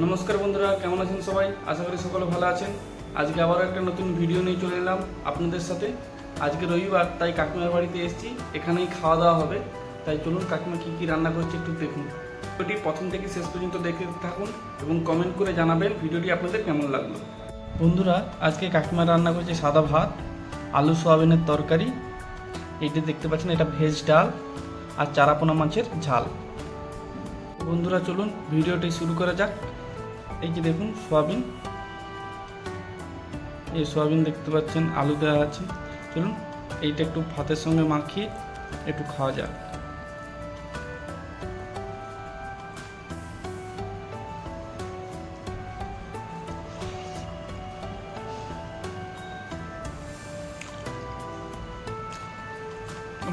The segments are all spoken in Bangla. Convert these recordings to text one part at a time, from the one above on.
নমস্কার বন্ধুরা, কেমন আছেন সবাই? আশা করি সকলে ভালো আছেন। আজকে আবারও একটা নতুন ভিডিও নিয়ে চলে এলাম আপনাদের সাথে। আজকে রবিবার, তাই কাকিমার বাড়িতে এসেছি। এখানেই খাওয়া দাওয়া হবে। তাই চলুন কাকিমা কী কী রান্না করছে একটু দেখুন। ভিডিওটি প্রথম থেকে শেষ পর্যন্ত দেখে থাকুন এবং কমেন্ট করে জানাবেন ভিডিওটি আপনাদের কেমন লাগল। বন্ধুরা, আজকে কাকিমা রান্না করছে সাদা ভাত, আলু সোয়াবিনের তরকারি। এইটা দেখতে পাচ্ছেন, এটা ভেজ ডাল আর চারাপোনা মাছের ঝাল। বন্ধুরা, চলুন ভিডিওটি শুরু করা যাক। এই যে দেখুন, সোয়াবিন। এই সোয়াবিন দেখতে পাচ্ছেন, আলু দেওয়া আছে। চলুন, এইটা একটু ভাতের সঙ্গে মাখিয়ে একটু খাওয়া যাক।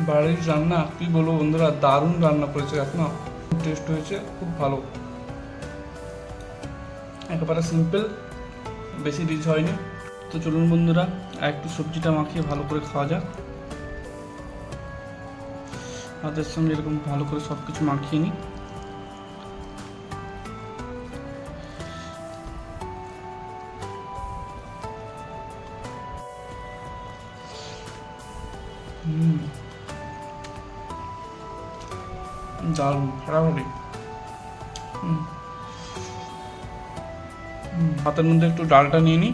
বাড়ির রান্না, কি বলব বন্ধুরা, দারুণ রান্না করেছে। এখন টেস্ট হয়েছে খুব ভালো। একেবারে সিম্পল বেশি রিচ হয়নি। তো চলুন বন্ধুরা, একটু সবজিটা মাখিয়ে ভালো করে খাওয়া যাক। হাতের সঙ্গে এরকম ভালো করে সব কিছু মাখিয়ে নিই। দারুণ ফাটাফাটি হুম। হাতের মধ্যে একটু ডালটা নিয়ে নিই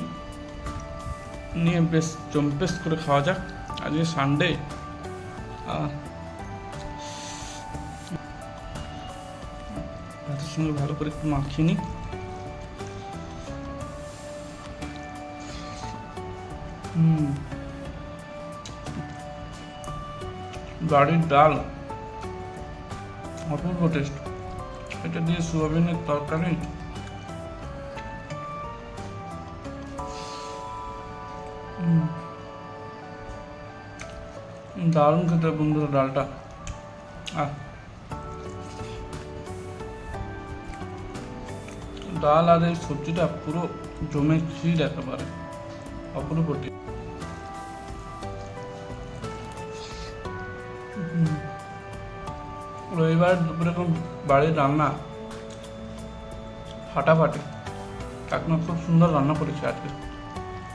নিয়ে বেশ জম্পেস করে খাওয়া যাক। আজকে সানডে ভাতের সঙ্গে ভালো করে একটু মাখিয়ে নিই বাড়ির ডাল। অপূর্ব টেস্ট এটা দিয়ে সোয়াবিনের তরকারি। দারুণ খেতে বন্ধুরা ডালটা। আহ। ডাল আর এই সবজিটা পুরো জমে ক্ষীর একেবারে taste। রবিবার দুপুরে কোন বাড়ির রান্না ফাটাফাটি। কাকিমা খুব সুন্দর রান্না করেছে আজকে।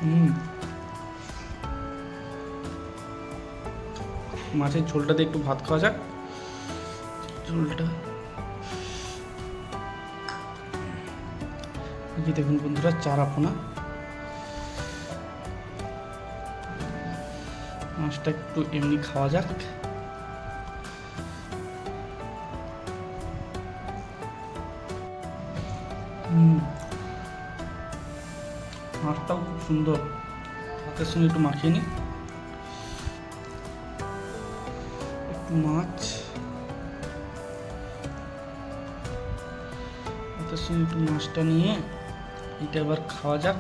হুম। মাছের ঝোলটা দিয়ে একটু ভাত খাওয়া যাক। ঝোলটা। এই দেখুন বন্ধুরা চারা পোনা মাছটা একটু এমনি খাওয়া যাক। মাছটাও খুব সুন্দর। ভাতের সঙ্গে একটু মাখিয়ে নিই। মাছ। একটু মাছটা নিয়ে এটা এবার খাওয়া যাক।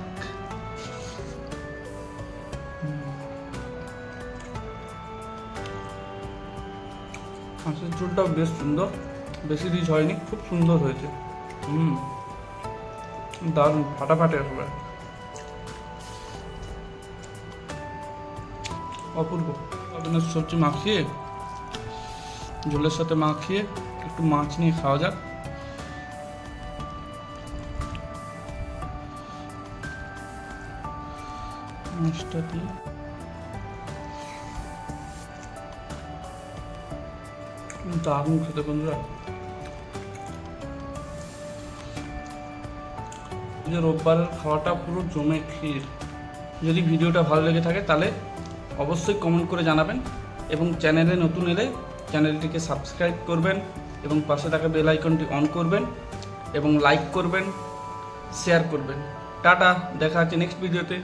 মাছের ঝোলটাও বেশ সুন্দর। বেশি রিচ হয়নি, খুব সুন্দর হয়েছে। হুম। দারুণ, ফাটাফাটি একেবারে অপূর্ব। আপনার সবজি মাখিয়ে ঝোলের সাথে মাখিয়ে একটু মাছ নিয়ে খাওয়া যাক। মাছটা দিয়ে দারুণ খেতে বন্ধুরা। যে রোববারের খাওয়াটা পুরো জমে ক্ষীর। যদি ভিডিওটা ভালো লেগে থাকে তাহলে অবশ্যই কমেন্ট করে জানাবেন এবং চ্যানেলে নতুন এলে চ্যানেলটিকে সাবস্ক্রাইব করবেন এবং পাশে থাকা বেল আইকনটি অন করবেন এবং লাইক করবেন, শেয়ার করবেন। টাটা, দেখা হচ্ছে নেক্সট ভিডিওতে।